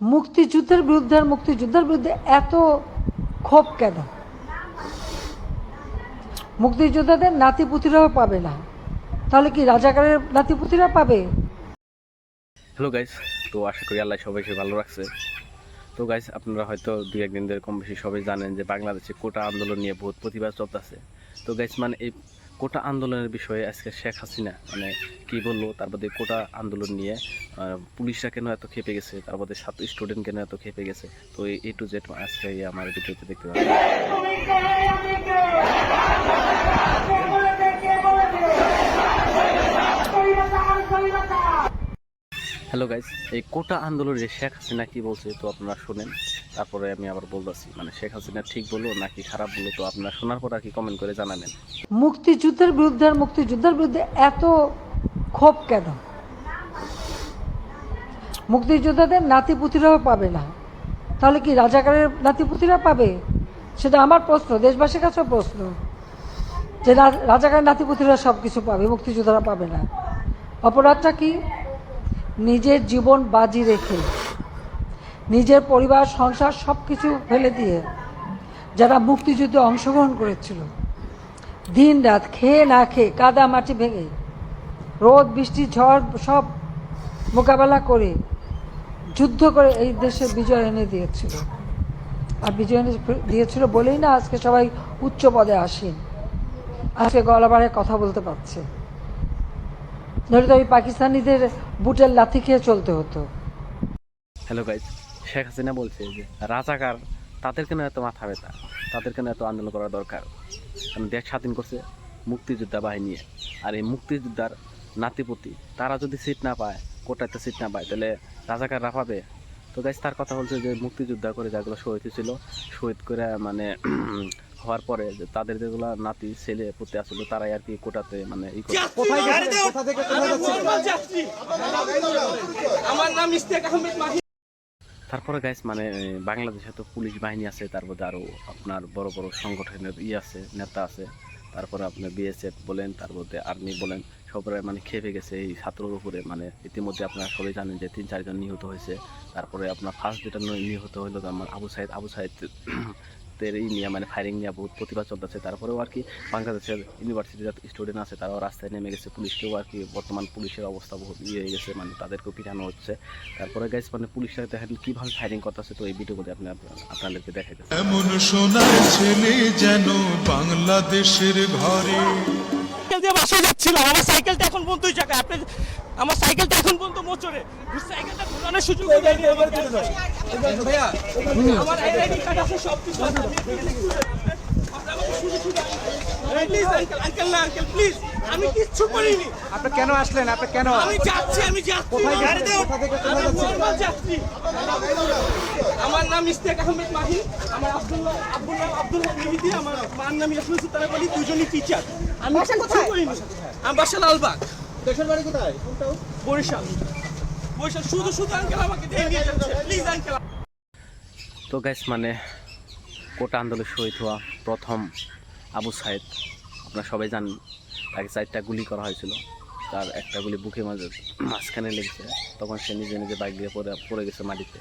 মুক্তিযুদ্ধের বিরুদ্ধে আর মুক্তিযুদ্ধের বিরুদ্ধে এত ক্ষোভ কেন? মুক্তিযোদ্ধাদের নাতিপুতিরাও পাবে না। তাহলে কি রাজাকারের নাতিপুতিরা পাবে? হ্যালো গাইস তো আশা করি আল্লাহ সবাইকে ভালো রাখছে। তো গাইস আপনারা হয়তো দু একদিন ধরে কম বেশি সবাই জানেন যে বাংলাদেশে কোটা আন্দোলন নিয়ে বহুত প্রতিবাদ চলতেছে। তো গাইস মানে এই কোটা আন্দোলনের বিষয়ে আজকে শেখ হাসিনা মানে কি বলল তারপরে কোটা আন্দোলন নিয়ে পুলিশরা কেন এত খেপে গেছে? তারপরে ছাত্র স্টুডেন্ট কেন এত খেপে গেছে? তো এই টু জেড আজকে আমার ভিডিওতে দেখতে পাবেন। হ্যালো গাইস এই কোটা আন্দোলনে শেখ হাসিনা কি বলছে, তো আপনারা শুনেন। তারপরে আমি আবার বলতেছি মানে শেখ হাসিনা ঠিক বলল নাকি খারাপ বলল, তো আপনারা শোনার পর আর কি কমেন্ট করে জানাবেন? মুক্তিযুদ্ধের বিরুদ্ধে আর মুক্তিযুদ্ধের বিরুদ্ধে এত ক্ষোভ কেন? মুক্তিযোদ্ধাদের নাতিপুতিরাও পাবে না। তাহলে কি রাজাকারের নাতিপুতিরা পাবে? সেটা আমার প্রশ্ন, দেশবাসীর কাছেও প্রশ্ন। যে রা- রাজাকারের নাতিপুতিরা সব কিছু পাবে, মুক্তিযোদ্ধারা পাবে না। অপরাধটা কি? নিজের জীবন বাজি রেখে নিজের পরিবার, সংসার সব কিছু ফেলে দিয়ে যারা মুক্তিযুদ্ধে অংশগ্রহণ করেছিল। দিন রাত খেয়ে না খেয়ে কাদা মাটি ভেঙে রোদ, বৃষ্টি, ঝড় সব মোকাবেলা করে যুদ্ধ করে এই দেশে বিজয় এনে দিয়েছিল। আর বিজয় এনে দিয়েছিল বলেই না আজকে সবাই উচ্চ পদে আসেন আজকে গলাবারে কথা বলতে পারছে। নইলে তো ওই পাকিস্তানিদের বুটের লাথি খেয়ে চলতে হতো। হ্যালো গাইস শেখ হাসিনা বলছে যে রাজাকার তাদের কেন এত মাথা ব্যথা তাদের কেন এত আন্দোলন করা দরকার। কারণ দেশ স্বাধীন করছে মুক্তিযোদ্ধা বাহিনী আর এই মুক্তিযোদ্ধার নাতিপতি তারা যদি সিট না পায় কোটাতে সিট না পায় তাহলে রাজাকাররা পাবে? তো গাইস তার কথা বলছে যে মুক্তিযোদ্ধা করে যেগুলো শহীদ ছিল শহীদ করে মানে হওয়ার পরে যে তাদের যেগুলো নাতি ছেলে পুতে আসলো তারাই আর কি কোটাতে মানে ই করে। আমার নাম ইস্তেক আহমেদ মাহি। তারপরে গাইস মানে বাংলাদেশে তো পুলিশ বাহিনী আছে, তারপরে আরও আপনার বড় বড় সংগঠনের ই আছে, নেতা আছে, তারপরে আপনার বিএসএফ বলেন, তারপরে আর্মি বলেন সবাই মানে খেপে গেছে এই ছাত্রর উপরে। মানে ইতিমধ্যে আপনারা সবাই জানেন যে তিন চারজন নিহত হয়েছে। তারপরে আপনার ফার্স্ট যেটা নিহত হলো আমার আবু সাইদ আবু সাইদ দের এই নিয়ে মানে ফায়ারিং নিয়ে বহুত প্রতিবাদ চলতেছে। তারপরেও আর কি বাংলাদেশের ইউনিভার্সিটির যত স্টুডেন্ট আছে তারাও রাস্তায় নেমে গেছে। পুলিশকেও আর কি বর্তমান পুলিশের অবস্থা বহুত ইয়ে হয়ে গেছে মানে তাদেরকেও পিটানো হচ্ছে। তারপরে গাইস মানে পুলিশরা দেখেন কীভাবে ফায়ারিং করতেছে তো এই ভিডিওগুলো আপনি আপনাদেরকে দেখাইতেছে। এমন সোনার ছেলে যেন বাংলাদেশের ঘরে সাইকেল দিয়ে বাসায় যাচ্ছিলাম আমার সাইকেলটা এখন ওই জায়গায় আপনি আমার সাইকেলটা এখন পর্যন্ত মোচরে সাইকেলটা ঘোরানোর সুযোগ। আমার আইডি কার্ড আছে সব কিছু আছে। আমি আপনার আমাকে শুধু শুধু প্লিজ আঙ্কেল আঙ্কেল না আঙ্কেল প্লিজ আমি কিচ্ছু করিনি। আপনি কেন আসলেন? আপনি কেন? আমি যাচ্ছি আমি যাচ্ছি। আমার নাম ইস্তেক আহমেদ মাহি। আমার আব্দুল্লাহ আব্দুল্লাহ আব্দুল আমার মার নাম ইয়াসমিন সুলতানা বলি দুজনই টিচার আমি কোথায়? করিনি। আমি বাসা লালবাগ দেশের বাড়ি কোথায়? বরিশাল। বরিশাল শুধু শুধু আঙ্কেল আমাকে দিয়ে নিয়ে যাচ্ছে। প্লিজ আঙ্কেল তো গ্যাস মানে কোটা আন্দোলন শহীদ হওয়া প্রথম আবু সাইদ। আপনারা সবাই জানেন তাকে চারটা গুলি করা হয়েছিল। তার একটা গুলি বুকে মাঝে মাঝখানে লেগেছে। তখন সে নিজে নিজে বাইক দিয়ে পড়ে পড়ে গেছে মাটিতে।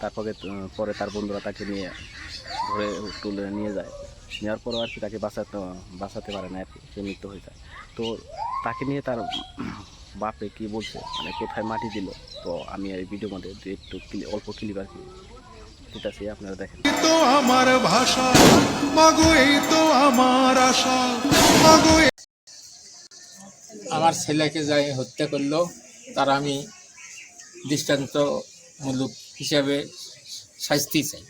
তারপরে পরে তার বন্ধুরা তাকে নিয়ে ধরে তুলে নিয়ে যায়। নেওয়ার পরও আর কি তাকে বাঁচাতে বাঁচাতে পারে না আর কি সে মৃত্যু হয়ে যায়। তো তাকে নিয়ে তার বাপে কি বলছে? মানে কোথায় মাটি দিল? তো আমি এই ভিডিও মধ্যে একটু অল্প ক্লিপ আর কি দিতেছি আপনারা দেখেন। তো আমার ভাষা মাগো এই তো আমার আশা মাগো আমার ছেলেকে যাই হত্যা করল তার আমি দৃষ্টান্তমূলক হিসাবে শাস্তি চাই।